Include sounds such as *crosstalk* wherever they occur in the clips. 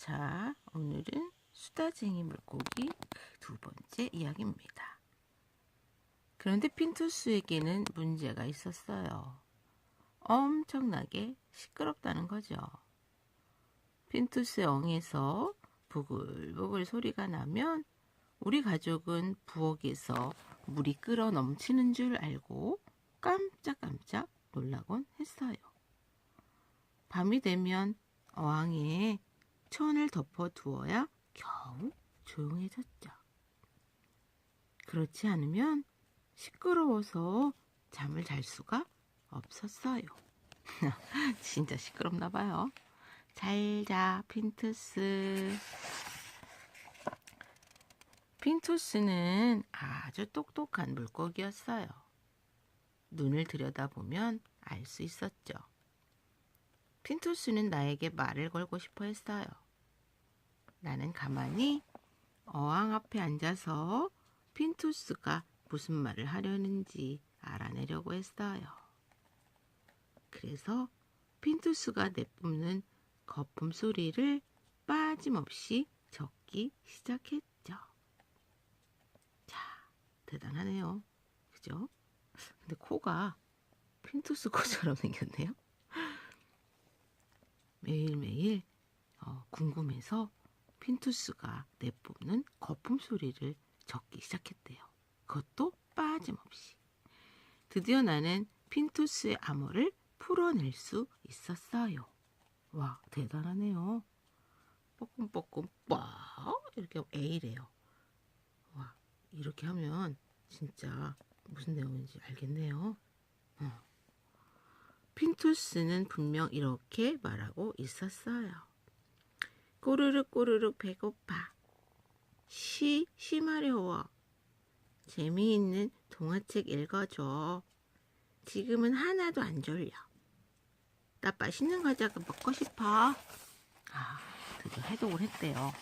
자, 오늘은 수다쟁이 물고기 두 번째 이야기입니다. 그런데 핀투스에게는 문제가 있었어요. 엄청나게 시끄럽다는 거죠. 핀투스의 엉에서 부글부글 소리가 나면 우리 가족은 부엌에서 물이 끓어 넘치는 줄 알고 깜짝깜짝 놀라곤 했어요. 밤이 되면 어항에 천을 덮어 두어야 겨우 조용해졌죠. 그렇지 않으면 시끄러워서 잠을 잘 수가 없었어요. *laughs* 진짜 시끄럽나 봐요. 잘 자, 핀투스. 핀투스는 아주 똑똑한 물고기였어요. 눈을 들여다보면 알 수 있었죠. 핀투스는 나에게 말을 걸고 싶어 했어요. 나는 가만히 어항 앞에 앉아서 핀투스가 무슨 말을 하려는지 알아내려고 했어요. 그래서 핀투스가 내뿜는 거품 소리를 빠짐없이 적기 시작했죠. 자, 대단하네요. 그죠? 근데 코가 핀투스 코처럼 *laughs* 생겼네요. 매일매일 어, 궁금해서 핀투스가 내뿜는 거품 소리를 적기 시작했대요. 그것도 빠짐없이. 드디어 나는 핀투스의 암호를 풀어낼 수 있었어요. 와, 대단하네요. 뻐끔뻐끔 빠 이렇게 A래요. 와, 이렇게 하면 진짜 무슨 내용인지 알겠네요. 어. 핀투스는 분명 이렇게 말하고 있었어요. 꼬르륵 꼬르륵 배고파. 시, 시 마려워. 재미있는 동화책 읽어줘. 지금은 하나도 안 졸려. 나 맛있는 과자가 먹고 싶어. 아, 드디어 해독을 했대요.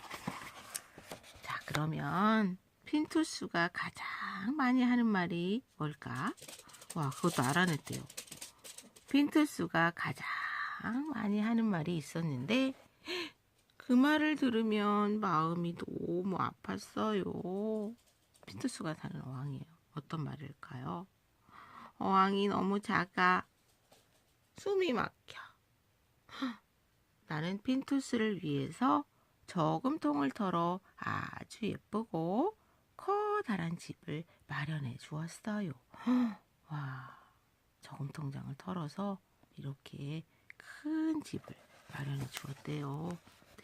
자, 그러면 핀투스가 가장 많이 하는 말이 뭘까? 와, 그것도 알아냈대요. 핀투스가 가장 많이 하는 말이 있었는데 그 말을 들으면 마음이 너무 아팠어요. 핀투스가 사는 어항이에요. 어떤 말일까요? 어항이 너무 작아. 숨이 막혀. *gasps* 나는 핀투스를 위해서 저금통을 털어 아주 예쁘고 커다란 집을 마련해 주었어요. *gasps* 와, 저금통장을 털어서 이렇게 큰 집을 마련해 주었대요.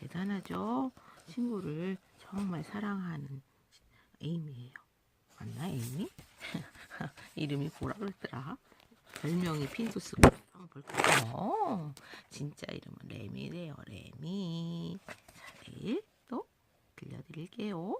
대단하죠? 친구를 정말 사랑하는 에이미예요. 맞나 에이미? *laughs* 이름이 뭐라 그랬더라? 별명이 핀투스고 한번 볼까요? 어, 진짜 이름은 레미래요. 레미. 자, 내일 또 들려드릴게요.